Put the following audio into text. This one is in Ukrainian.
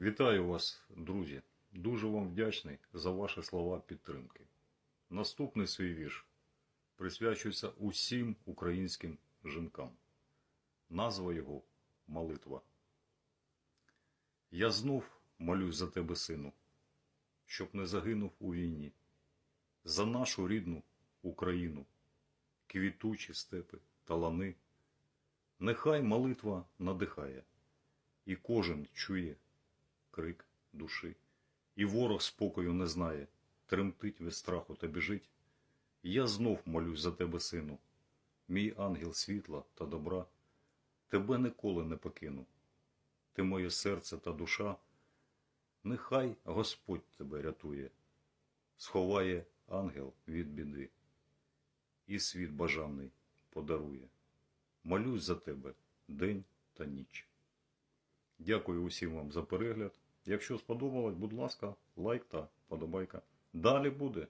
Вітаю вас, друзі. Дуже вам вдячний за ваші слова підтримки. Наступний свій вірш присвячується усім українським жінкам. Назва його молитва. Я знов молюсь за тебе, сину, щоб не загинув у війні, за нашу рідну Україну, квітучі степи та лани. Нехай молитва надихає, і кожен чує крик душі, і ворог спокою не знає, тремтить від страху та біжить. Я знов молюсь за тебе, сину, мій ангел світла та добра, тебе ніколи не покину. Ти моє серце та душа, нехай Господь тебе рятує, сховає ангел від біди, і світ бажаний подарує. Молюсь за тебе день та ніч. Дякую усім вам за перегляд. Якщо сподобалось, будь ласка, лайк та подобайка. Далі буде.